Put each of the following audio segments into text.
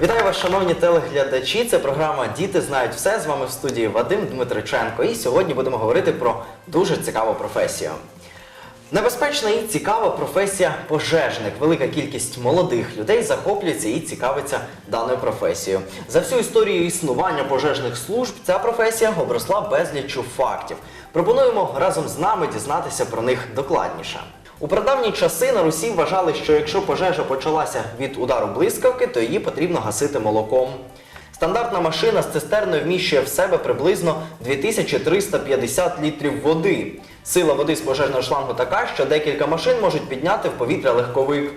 Вітаю вас, шановні телеглядачі. Це програма Діти знають все. З вами в студії Вадим Дмитриченко. І сьогодні будемо говорити про дуже цікаву професію. Небезпечна і цікава професія пожежник. Велика кількість молодих людей захоплюється і цікавиться даною професією. За всю історію існування пожежних служб ця професія обросла безліччю фактів. Пропонуємо разом з нами дізнатися про них докладніше. У прадавні часи на Русі вважали, що якщо пожежа почалася від удару блискавки, то її потрібно гасити молоком. Стандартна машина з цистерною вміщує в себе приблизно 2350 літрів води. Сила води з пожежного шлангу така, що декілька машин можуть підняти в повітря легковик.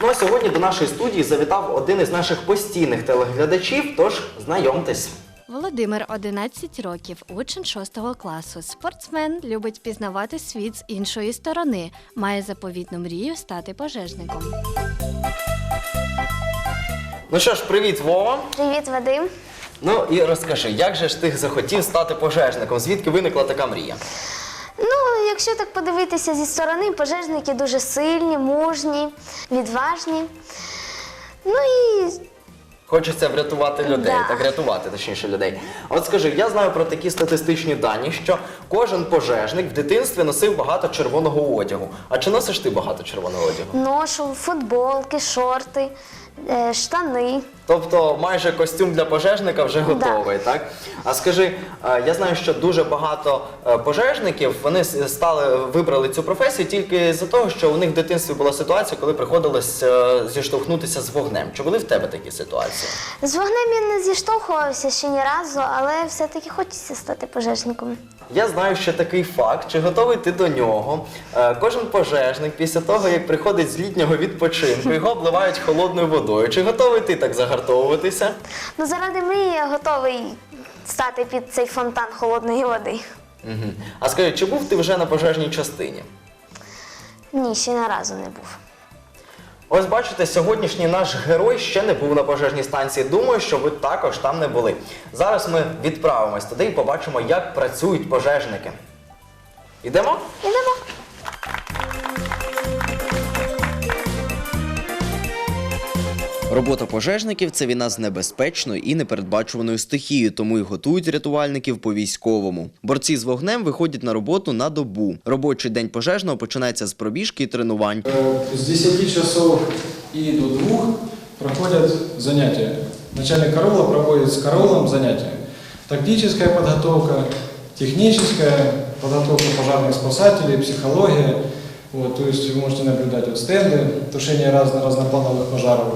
Ну а сьогодні до нашої студії завітав один із наших постійних телеглядачів, тож знайомтесь. Володимир 11 років, учень 6 класу. Спортсмен любить пізнавати світ з іншої сторони. Має заповітну мрію стати пожежником. Ну що ж, привіт, Вова. Привіт, Вадим. Ну і розкажи, як же ж ти захотів стати пожежником? Звідки виникла така мрія? Ну, якщо так подивитися зі сторони, пожежники дуже сильні, мужні, відважні. Ну і Хочеться врятувати людей, Да. так рятувати точніше людей. От скажи, я знаю про такі статистичні дані, що кожен пожежник в дитинстві носив багато червоного одягу. А чи носиш ти багато червоного одягу? ношу, футболки, шорти, е, штани. Тобто майже костюм для пожежника вже готовий, так? А скажи, е, я знаю, що дуже багато е, пожежників вони с- стали вибрали цю професію тільки за того, що у них в дитинстві була ситуація, коли приходилось е, зіштовхнутися з вогнем. Чи були в тебе такі ситуації? З вогнем я не зіштовхувався ще ні разу, але все-таки хочеться стати пожежником. Я знаю ще такий факт, чи готовий ти до нього. Е, Кожен пожежник після того, як приходить з літнього відпочинку, його обливають холодною водою. Чи готовий ти так загартовуватися? Ну, заради мрії я готовий стати під цей фонтан холодної води. А скажи, чи був ти вже на пожежній частині? Ні, ще ні разу не був. Ось бачите, сьогоднішній наш герой ще не був на пожежній станції. Думаю, що ви також там не були. Зараз ми відправимось туди і побачимо, як працюють пожежники. Ідемо? Ідемо. Робота пожежників це війна з небезпечною і непередбачуваною стихією, тому й готують рятувальників по військовому. Борці з вогнем виходять на роботу на добу. Робочий день пожежного починається з пробіжки і тренувань. Э, С 10 часов и до 2 проходят занятия. Начальник караула проводит с караулом занятия. Тактическая подготовка, техническая подготовка пожарных спасателей, психология. Вот, то есть вы можете наблюдать вот стенды, тушение разно разноплановых пожаров.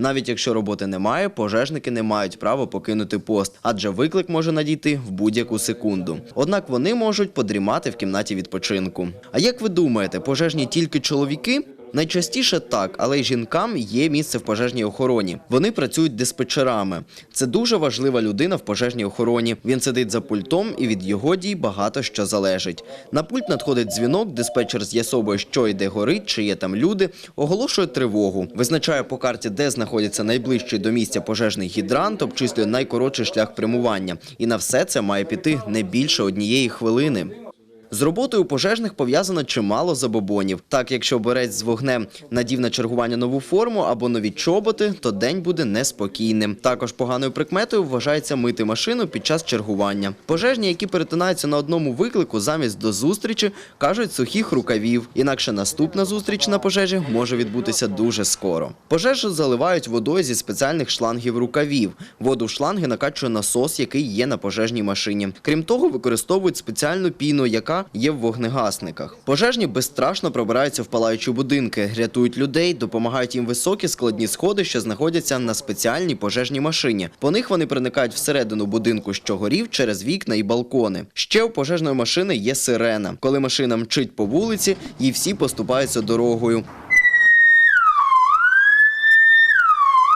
Навіть якщо роботи немає, пожежники не мають права покинути пост, адже виклик може надійти в будь-яку секунду. Однак вони можуть подрімати в кімнаті відпочинку. А як ви думаєте, пожежні тільки чоловіки? Найчастіше так, але й жінкам є місце в пожежній охороні. Вони працюють диспетчерами. Це дуже важлива людина в пожежній охороні. Він сидить за пультом, і від його дій багато що залежить. На пульт надходить дзвінок, диспетчер з'ясовує, що йде горить, чи є там люди, оголошує тривогу, визначає по карті, де знаходиться найближчий до місця пожежний гідрант, обчислює найкоротший шлях прямування. І на все це має піти не більше однієї хвилини. З роботою пожежних пов'язано чимало забобонів. Так, якщо борець з вогнем надів на чергування нову форму або нові чоботи, то день буде неспокійним. Також поганою прикметою вважається мити машину під час чергування. Пожежні, які перетинаються на одному виклику, замість до зустрічі кажуть сухих рукавів. Інакше наступна зустріч на пожежі може відбутися дуже скоро. Пожежу заливають водою зі спеціальних шлангів рукавів. Воду в шланги накачує насос, який є на пожежній машині. Крім того, використовують спеціальну піну, яка є в вогнегасниках. Пожежні безстрашно пробираються в палаючі будинки, рятують людей, допомагають їм високі складні сходи, що знаходяться на спеціальній пожежній машині. По них вони проникають всередину будинку, що горів через вікна і балкони. Ще у пожежної машини є сирена. Коли машина мчить по вулиці, їй всі поступаються дорогою.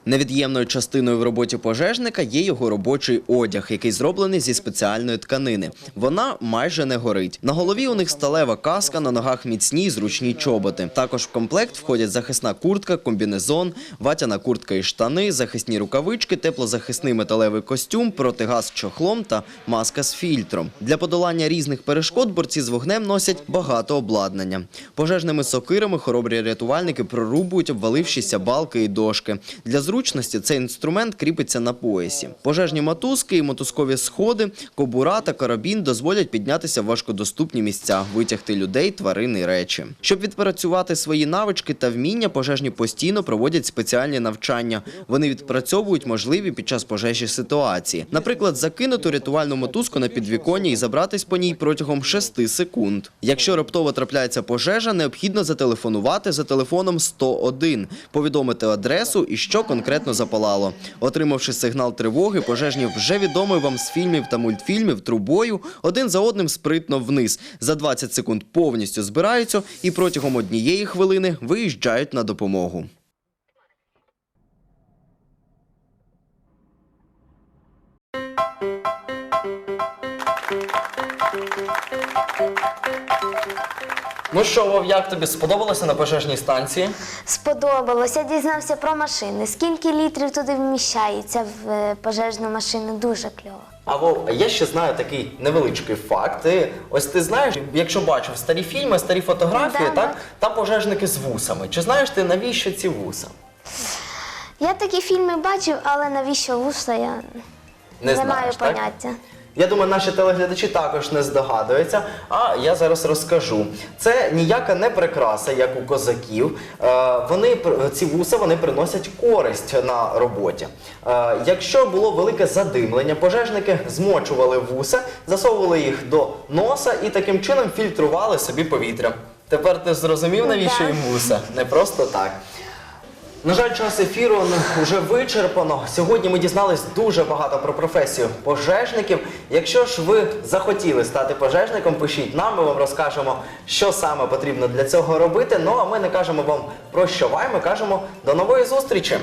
Невід'ємною частиною в роботі пожежника є його робочий одяг, який зроблений зі спеціальної тканини. Вона майже не горить. На голові у них сталева каска, на ногах міцні й зручні чоботи. Також в комплект входять захисна куртка, комбінезон, ватяна куртка і штани, захисні рукавички, теплозахисний металевий костюм, протигаз з чохлом та маска з фільтром. Для подолання різних перешкод борці з вогнем носять багато обладнання. Пожежними сокирами хоробрі рятувальники прорубують обвалившіся балки і дошки. Для зручності цей інструмент кріпиться на поясі. Пожежні мотузки і мотузкові сходи, кобура та карабін дозволять піднятися в важкодоступні місця, витягти людей, тварин і речі. Щоб відпрацювати свої навички та вміння, пожежні постійно проводять спеціальні навчання. Вони відпрацьовують можливі під час пожежі ситуації. Наприклад, закинути рятувальну мотузку на підвіконня і забратись по ній протягом 6 секунд. Якщо раптово трапляється пожежа, необхідно зателефонувати за телефоном 101, повідомити адресу і що конкретно запалало. Отримавши сигнал тривоги, пожежні вже відомий вам з фільмів та мультфільмів трубою один за одним спритно вниз. За 20 секунд повністю збираються і протягом однієї хвилини виїжджають на допомогу. Ну що, Вов, як тобі сподобалося на пожежній станції? Сподобалося, Я дізнався про машини. Скільки літрів туди вміщається в е, пожежну машину? Дуже кльово. А Вов, я ще знаю такий невеличкий факт. Ти, ось ти знаєш, якщо бачив старі фільми, старі фотографії, Да, так да. там пожежники з вусами. Чи знаєш ти навіщо ці вуса? Я такі фільми бачив, але навіщо вуса я Не не, знаєш, маю так? поняття. Я думаю, наші телеглядачі також не здогадуються. А я зараз розкажу. Це ніяка не прикраса, як у козаків. Е, Вони ці вуса вони приносять користь на роботі. Е, Якщо було велике задимлення, пожежники змочували вуса, засовували їх до носа і таким чином фільтрували собі повітря. Тепер ти зрозумів, навіщо Да. їм вуса? Не просто так. На жаль, час ефіру вже вичерпано. Сьогодні ми дізнались дуже багато про професію пожежників. Якщо ж ви захотіли стати пожежником, пишіть нам, ми вам розкажемо, що саме потрібно для цього робити. Ну а ми не кажемо вам про що вай, ми кажемо до нової зустрічі.